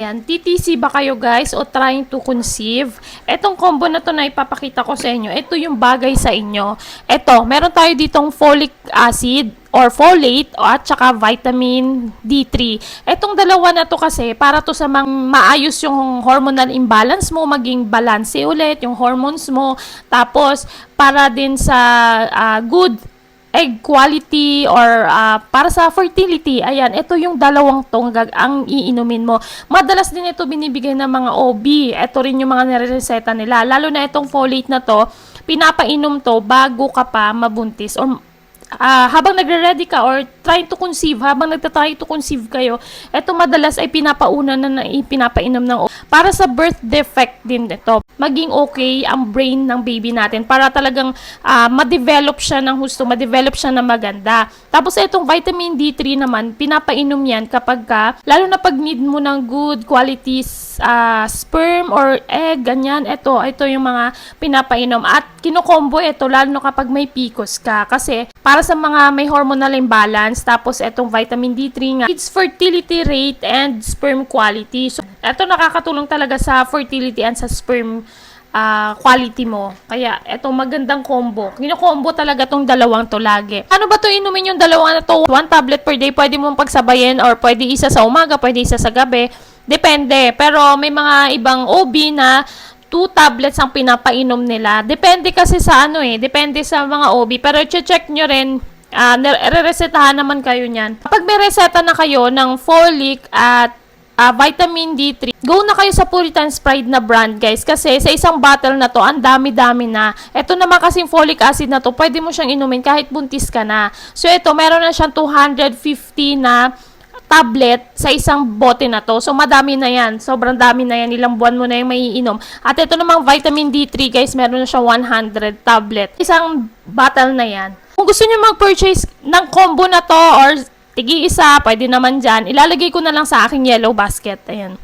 Ayan, TTC ba kayo guys o trying to conceive? Etong combo na to na ipapakita ko sa inyo, ito yung bagay sa inyo. Ito, meron tayo ditong folic acid or folate at saka vitamin D3. Etong dalawa na to kasi para to sa mang maayos yung hormonal imbalance mo, maging balance ulit yung hormones mo. Tapos para din sa ah, good egg quality or ah, para sa fertility, ayan, ito yung dalawang tong gag- ang iinumin mo. Madalas din ito binibigay ng mga OB. Ito rin yung mga nireseta nila. Lalo na itong folate na to, pinapainom to bago ka pa mabuntis or ah, habang nagre-ready ka or trying to conceive, habang nagtatry to conceive kayo, ito madalas ay pinapauna na na ipinapainom ng. Para sa birth defect din ito, maging okay ang brain ng baby natin para talagang ah, ma-develop siya ng husto, ma-develop siya na maganda. Tapos itong vitamin D3 naman, pinapainom yan kapag ka, lalo na pag need mo ng good quality ah, sperm or egg, ganyan, ito, ito yung mga pinapainom. At kinukombo ito, lalo na kapag may PCOS ka. Kasi para sa mga may hormonal imbalance, tapos itong vitamin D3 nga, it's fertility rate and sperm quality. So, ito nakakatulong talaga sa fertility and sa sperm ah, quality mo. Kaya, eto magandang combo. Kino-combo talaga tong dalawang to lagi. Ano ba to inumin yung dalawang na to? One tablet per day, pwede mong pagsabayin or pwede isa sa umaga, pwede isa sa gabi. Depende. Pero may mga ibang OB na two tablets ang pinapainom nila. Depende kasi sa ano eh. Depende sa mga OB. Pero check nyo rin Ah, nare-resetahan naman kayo niyan. Kapag may reseta na kayo ng folic at ah, vitamin D3, go na kayo sa Puritan's Pride na brand, guys. Kasi sa isang bottle na to, ang dami-dami na. Ito naman kasing folic acid na to, pwede mo siyang inumin kahit buntis ka na. So, ito, meron na siyang 250 na tablet sa isang bote na to. So, madami na yan. Sobrang dami na yan. Ilang buwan mo na yung maiinom. At ito namang vitamin D3, guys, meron na siya 100 tablet. Isang bottle na yan. Kung gusto niyo mag-purchase ng combo na to or tigi isa, pwede naman dyan. Ilalagay ko na lang sa aking yellow basket. Ayan.